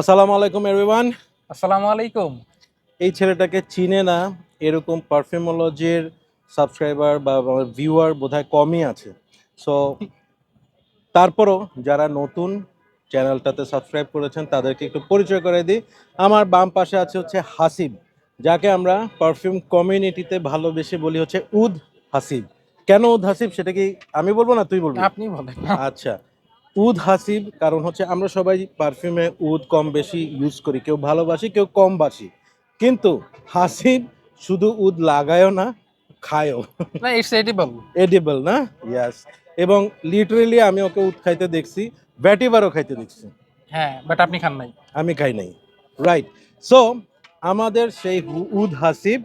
আসসালামু আলাইকুম এভরিওয়ান আসসালামু আলাইকুম। এই ছেলেটাকে চিনে না এরকম পারফিউমোলজির সাবস্ক্রাইবার বা ভিউয়ার বোধহয় কমই আছে। সো তারপরও যারা নতুন চ্যানেলটাতে সাবস্ক্রাইব করেছেন তাদেরকে একটু পরিচয় করে দিই। আমার বাম পাশে আছে হচ্ছে হাসিব যাকে আমরা পারফিউম কমিউনিটিতে ভালোবেসে বলি হচ্ছে উদ হাসিব। কেন উদ হাসিব সেটা কি আমি বলব না তুই বলবি? আপনি বলেন। আচ্ছা উদ হাসিব কারণ হচ্ছে আমরা সবাই পারফিউমে উদ কম বেশি ইউজ করি। কেউ ভালোবাসি কেউ কম বাসি। কিন্তু হাসিব শুধু উদ লাগায়ও না খায়ও। না ইটস এডিবল এডিবল না? ইয়াস এবং লিটারেলি আমি ওকে উদ খাইতে দেখছি ব্যাটিবারও খাইতে দেখছি। হ্যাঁ বাট আপনি খান নাই। আমি খাই নাই। রাইট সো আমাদের সেই উদ হাসিব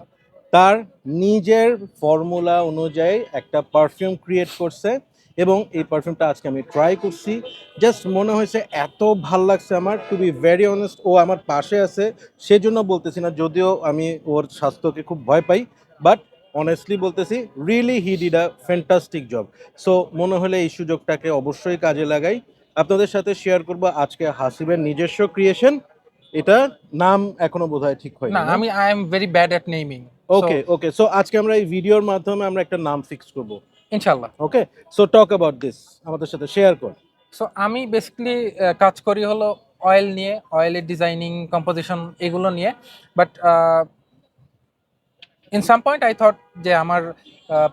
তার নিজের ফর্মুলা অনুযায়ী একটা পারফিউম ক্রিয়েট করছে। এবং এই পারফিউমটা আজকে আমি ট্রাই করছি। জাস্ট মনে হয়েছে এত ভালো লাগছে আমার টু বি ভেরি অনেস্ট ও আমার পাশে আছে সেজন্য বলতেছি না যদিও আমি ওর স্বাস্থ্যকে খুব ভয় পাই বাট অনেস্টলি বলতেছি really he did a fantastic job so মনে হলে এই সুযোগটাকে অবশ্যই কাজে লাগাই। আপনাদের সাথে শেয়ার করব আজকে হাসিবের নিজস্ব ক্রিয়েশন এটা নাম এখনও বোধহয় ঠিক হয়নি না আমি I am very bad at naming okay okay so আজকে আমরা এই ভিডিওর মাধ্যমে আমরা একটা নাম ফিক্স করব। ইনশাআল্লাহ। Okay so talk about this আমাদের সাথে শেয়ার কর। সো আমি বেসিক্যালি কাজ করি হলো অয়েল নিয়ে অয়েলের ডিজাইনিং কম্পোজিশন এগুলো নিয়ে। But in some point I thought যে আমার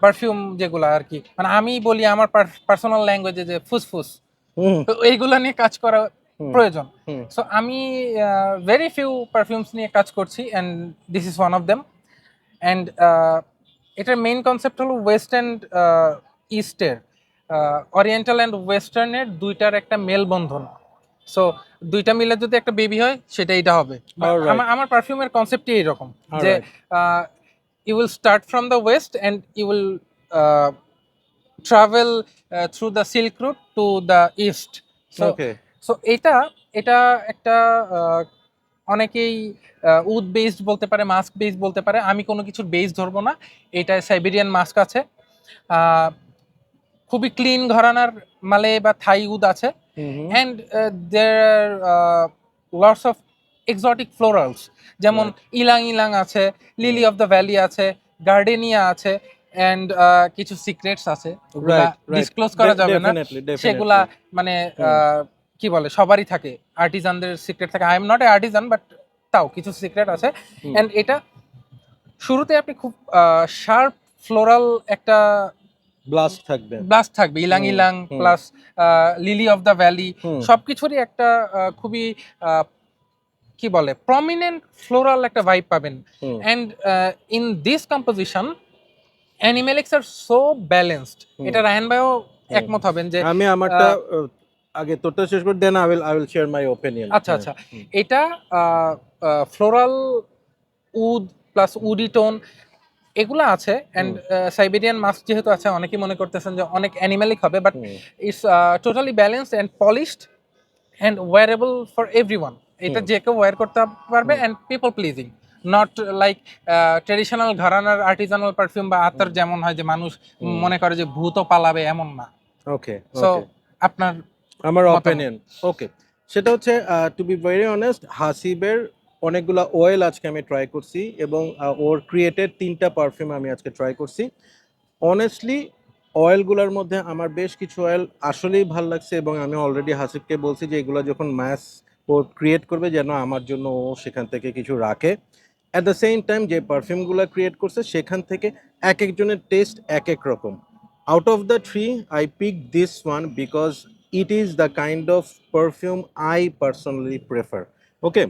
পারফিউম যেগুলো আর কি মানে আমি বলি আমার পার্সোনাল ল্যাঙ্গুয়েজে যে ফুসফুস এইগুলো নিয়ে কাজ করা প্রয়োজন। সো আমি ভেরি ফিউ পারফিউমস নিয়ে কাজ করছি and this is one of them and এটার মেইন কনসেপ্ট হলো ওয়েস্ট অ্যান্ড ইস্টের অরিয়েন্টাল অ্যান্ড ওয়েস্টার্নের দুইটার একটা মেলবন্ধন। সো দুইটা মিলে যদি একটা বেবি হয় সেটা এটা হবে। আমার আমার পারফিউমের কনসেপ্টই এইরকম যে. You will start from the west and you will travel through the silk route to the east so so এটা এটা একটা অনেকেই উড বেসড বলতে পারে মাস্ক বেসড বলতে পারে আমি কোনো কিছুর বেস ধরবো না এটা সাইবেরিয়ান মাস্ক আছে। খুবই ক্লিন ঘরানার মালে বা থাই উদ আছে। And there lots of exotic florals যেমন ইলাং ইলাং আছে লিলি অফ দ্য ভ্যালি আছে গার্ডেনিয়া আছে অ্যান্ড কিছু সিক্রেটস আছে ডিসক্লোজ করা যাবে না। সেগুলা মানে কি বলে সবারই থাকে। আর্টিজানদের সিক্রেট থাকে। I am not a artisan but তাও কিছু সিক্রেট আছে। অ্যান্ড এটা শুরুতে আপনি খুব শার্প ফ্লোরাল একটা ব্লাস্ট থাকবে। ব্লাস্ট থাকবে। Ylang ylang. Plus lily of the valley সবকিছুরই একটা খুবই কি বলে প্রমিনেন্ট ফ্লোরাল একটা ভাইব পাবেন। And in this composition animalics R so balanced এটা রায়ন ভাইও একমত হবেন যে আমি আমারটা আগে তোরটা শেষ করে দেন I will I will share my opinion আচ্ছা, আচ্ছা। এটা floral wood plus woody tone এগুলো আছে অ্যান্ড সাইবেরিয়ান মাস্ক যেহেতু আছে অনেকেই মনে করতেছেন যে অনেক অ্যানিমেলিক হবে but it's totally balanced and polished and wearable for everyone এটা যে কেউ ওয়ার করতে পারবে। And people pleasing not like traditional ঘরানার আর্টিজানাল পারফিউম বা আত্মার যেমন হয় যে মানুষ মনে করে যে ভূত পালাবে এমন না। ওকে সো আপনার আমার। অপিনিয়ন ওকে সেটা হচ্ছে টু বি ভেরি অনেস্ট হাসিবের অনেকগুলা অয়েল আজকে আমি ট্রাই করছি এবং ওর ক্রিয়েটেড তিনটা পারফিউম আমি আজকে ট্রাই করছি। অনেস্টলি অয়েলগুলোর মধ্যে আমার বেশ কিছু অয়েল আসলেই ভালো লাগছে এবং আমি অলরেডি হাসিবকে বলছি যে এগুলো যখন ম্যাস ও ক্রিয়েট করবে যেন আমার জন্য ও সেখান থেকে কিছু রাখে। অ্যাট দ্য সেম টাইম যে পারফিউমগুলো ক্রিয়েট করছে সেখান থেকে এক একজনের টেস্ট এক এক রকম। Out of the three I pick this one because it is the kind of perfume i personally prefer. Okay,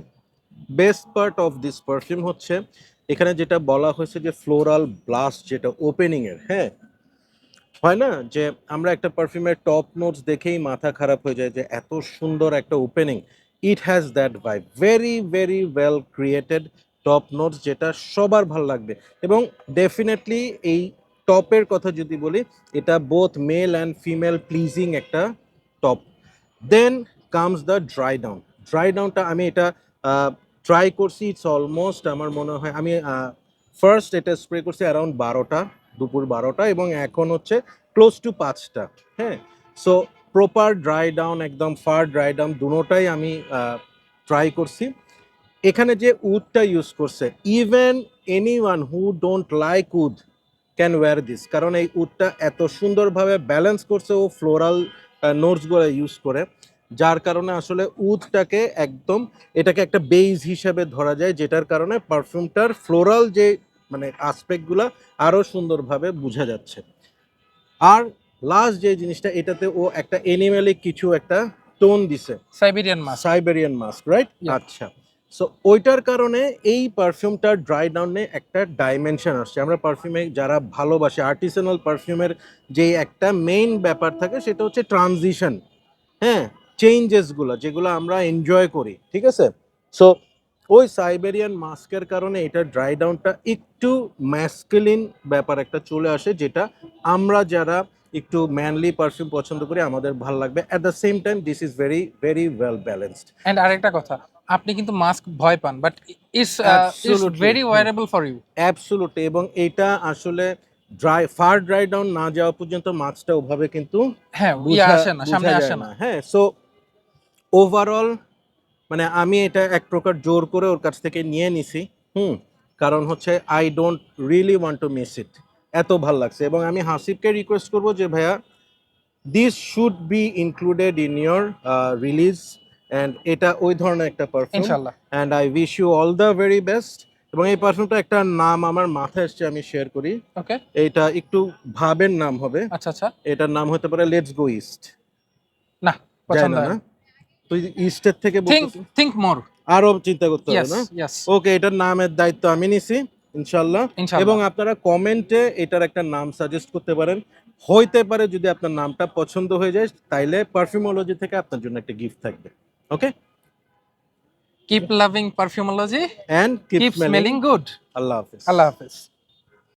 best part of this perfume হচ্ছে, এখানে যেটা বলা হয়েছে যে ফ্লোরাল ব্লাস্ট যেটা ওপেনিং এর হ্যাঁ? হয় না? যে আমরা একটা পারফিউমের টপ নোটস দেখেই মাথা খারাপ হয়ে যায় যে এত সুন্দর একটা opening it has that vibe very very well created top notes যেটা সবার ভালো লাগবে। এবং ডেফিনেটলি এই টপের কথা যদি বলি, এটা both male and female pleasing একটা top then comes the dry down dry ডাউনটা আমি এটা ট্রাই করছি ইটস অলমোস্ট আমার মনে হয়, আমি ফার্স্ট এটা স্প্রে করছি অ্যারাউন্ড বারোটা, দুপুর বারোটা এবং এখন হচ্ছে ক্লোজ টু পাঁচটা হ্যাঁ? সো প্রপার ড্রাই ডাউন একদম ফার ড্রাই ডাউন দুটোটাই আমি ট্রাই করছি। এখানে যে উডটা ইউজ করছে even anyone who don't like wood can wear this কারণ এই উডটা এত সুন্দরভাবে ব্যালেন্স করছে, ও ফ্লোরাল নোটসগুলো ইউজ করে যার কারণে আসলে উদটাকে একদম এটাকে একটা বেইজ হিসাবে ধরা যায় যেটার কারণে পারফিউমটার ফ্লোরাল যে মানে আসপেক্টগুলো আরও সুন্দরভাবে বোঝা যাচ্ছে। আর লাস্ট যে জিনিসটা এটাতে ও একটা এনিম্যালিক কিছু একটা টোন দিছে। Siberian musk Siberian musk right. আচ্ছা। সো ওইটার কারণে এই পারফিউমটার ড্রাই ডাউনে একটা ডাইমেনশন আসছে। আমরা পারফিউমে যারা ভালোবাসে আর্টিসানাল পারফিউমের যে একটা মেইন ব্যাপার থাকে, সেটা হচ্ছে ট্রানজিশন হ্যাঁ? চেঞ্জেসগুলো যেগুলো আমরা এনজয় করি, ঠিক আছে? সো ওই সাইবেরিয়ান মাস্কের কারণে এটা ড্রাই ডাউনটা একটু ম্যাসকেলিন ব্যাপার একটা চলে আসে যেটা আমরা যারা একটু ম্যানলি পারফিউম পছন্দ করি আমাদের ভালো লাগবে। At the same time this is very very well balanced and আরেকটা কথা আপনি কিন্তু মাস্ক ভয় পান but it's it's Absolutely. Very wearable for you absolutely এবং এটা আসলে ড্রাই ফার ড্রাই ডাউন না যাওয়া পর্যন্ত মাস্কটা ওভাবে কিন্তু হ্যাঁ ইয়ে আসে না সামনে আসে না। হ্যাঁ সো ওভারঅল মানে আমি এটা এক প্রকার জোর করে ওর কাছ থেকে নিয়ে নিছি হুম? কারণ হচ্ছে I don't really want to miss it এত ভালো লাগছে এবং আমি হাসিবকে রিকোয়েস্ট করব যে ভাইয়া this should be included in your release and এটা ওই ধরনের একটা পারফিউম ইনশাআল্লাহ। And I wish you all the very best এবং এই পারফিউমটা একটা নাম আমার মাথায় এসছে আমি শেয়ার করি। ওকে এইটা একটু ভাবের নাম হবে। আচ্ছা আচ্ছা। এটার নাম হতে পারে লেটস গো ইস্ট না পছন্দ না? তুই ইস্টের থেকে বলতেছিস মোর আরও চিন্তা করতে হবে না? ওকে এটার নামের দায়িত্ব আমি নিছি ইনশাল্লাহ এবং আপনারা কমেন্টে এটার একটা নাম সাজেস্ট করতে পারেন। হইতে পারে যদি আপনার নামটা পছন্দ হয়ে যায় তাইলে পারফিউমোলজি থেকে আপনার জন্য একটা গিফট থাকবে। Okay keep loving Perfumology and keep smelling good আল্লাহ হাফেজ। আল্লাহ হাফেজ।